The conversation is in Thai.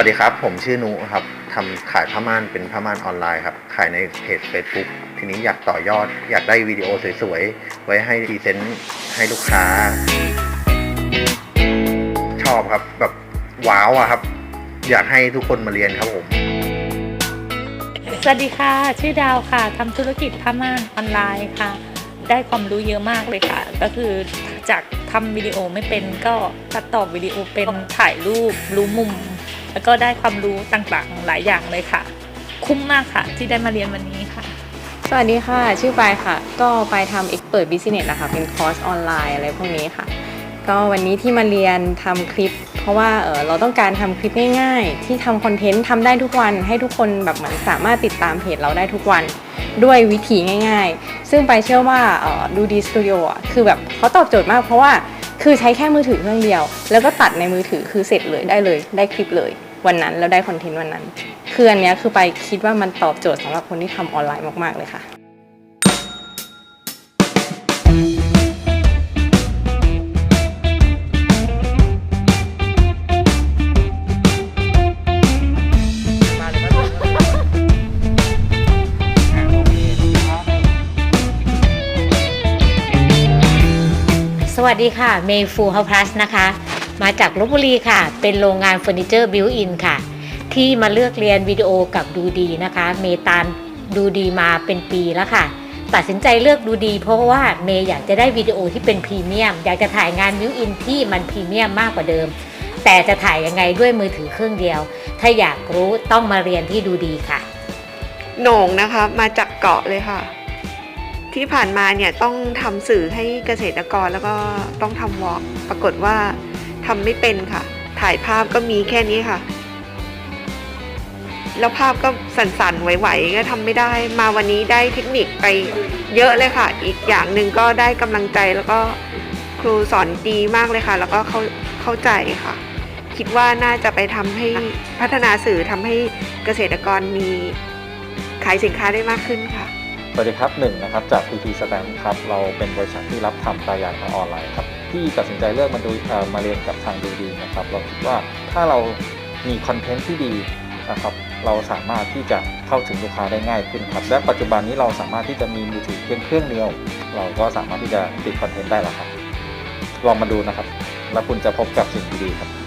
วัสดีครับ ผมชื่อนุครับทำขายผ้าม่านเป็นผ้าม่านออนไลน์ครับ ขายในเพจ Facebook ทีนี้อยากต่อยอด อยากได้วิดีโอสวยๆ ไว้ให้พรีเซนต์ให้ลูกค้า ชอบครับแบบว้าวอะครับ อยากให้ทุกคนมาเรียนครับผมสวัสดีค่ะ ชื่อดาวค่ะทำธุรกิจผ้าม่านออนไลน์ค่ะ ได้ความรู้เยอะมากเลยค่ะ ก็คือจากทำวิดีโอไม่เป็นก็ตัดต่อวิดีโอเป็นถ่ายรูปรู้มุม แล้วก็ได้ความรู้ต่างๆ หลายอย่างเลยค่ะ คุ้มมากค่ะ ที่ได้มาเรียนวันนี้ค่ะ สวัสดีค่ะ ชื่อปายค่ะ ก็ไปทำ Expert Business นะคะ เป็นคอร์สออนไลน์อะไรพวกนี้ค่ะ ก็วันนี้ที่มาเรียนทำคลิป เพราะว่าเออเราต้องการทำคลิปง่ายๆ ที่ทำคอนเทนต์ทำได้ทุกวัน ให้ทุกคนแบบเหมือนสามารถติดตามเพจเราได้ทุกวันด้วยวิธีง่าย ๆ ซึ่งไปเชื่อว่าออดูดีสตูดิโออ่คือแบบเขาตอบโจทย์มากเพราะว่าคือใช้แค่มือถือเครื่องเดียว แล้วก็ตัดในมือถือคือเสร็จเลยได้เลยได้คลิปเลย วันนั้นแล้วได้คอนเทนต์วันนั้น คืออันเนี้ยคือไปคิดว่ามันตอบโจทย์สำหรับคนที่ทำออนไลน์มาก ๆ เลยค่ะ สวัสดีค่ะ เมย์ฟูเฮาพลัสนะคะ มาจากลบบุรีค่ะ เป็นโรงงานเฟอร์นิเจอร์บิวอินค่ะ ที่มาเลือกเรียนวิดีโอกับดูดีนะคะ เมย์ตามดูดีมาเป็นปีแล้วค่ะ ตัดสินใจเลือกดูดี เพราะว่าเมย์อยากจะได้วิดีโอที่เป็นพรีเมียม อยากจะถ่ายงานบิวอินที่มันพรีเมียมมากกว่าเดิม แต่จะถ่ายยังไงด้วยมือถือเครื่องเดียว ถ้าอยากรู้ต้องมาเรียนที่ดูดีค่ะโหน่งนะคะมาจากเกาะเลยค่ะ ที่ผ่านมาเนี่ยต้องทำสื่อให้เกษตรกรแล้วก็ต้องทำวอล์กปรากฏว่า ทำไม่เป็นค่ะ ถ่ายภาพก็มีแค่นี้ค่ะ แล้วภาพก็สั่นๆไหวๆก็ทำไม่ได้ มาวันนี้ได้เทคนิคไปเยอะเลยค่ะ อีกอย่างหนึ่งก็ได้กำลังใจแล้วก็ครูสอนดีมากเลยค่ะ แล้วก็เข้าเข้าใจค่ะ คิดว่าน่าจะไปทำให้พัฒนาสื่อทำให้เกษตรกรมีขายสินค้าได้มากขึ้นค่ะสวัสดีครับหนึ่งนะครับจาก PT Stamp ครับ เราเป็นบริษัทที่รับทำรายการทางออนไลน์ครับ ที่ตัดสินใจเลือกมาดูมาเรียนกับทางดูดีนะครับเราคิดว่าถ้าเรามีคอนเทนต์ที่ดีนะครับเราสามารถที่จะเข้าถึงลูกค้าได้ง่ายขึ้นครับและปัจจุบันนี้เราสามารถที่จะมีมือถือเพียงเครื่องเดียว เราก็สามารถที่จะติดคอนเทนต์ได้แล้วครับลองมาดูนะครับ แล้วคุณจะพบกับสิ่งดีๆครับ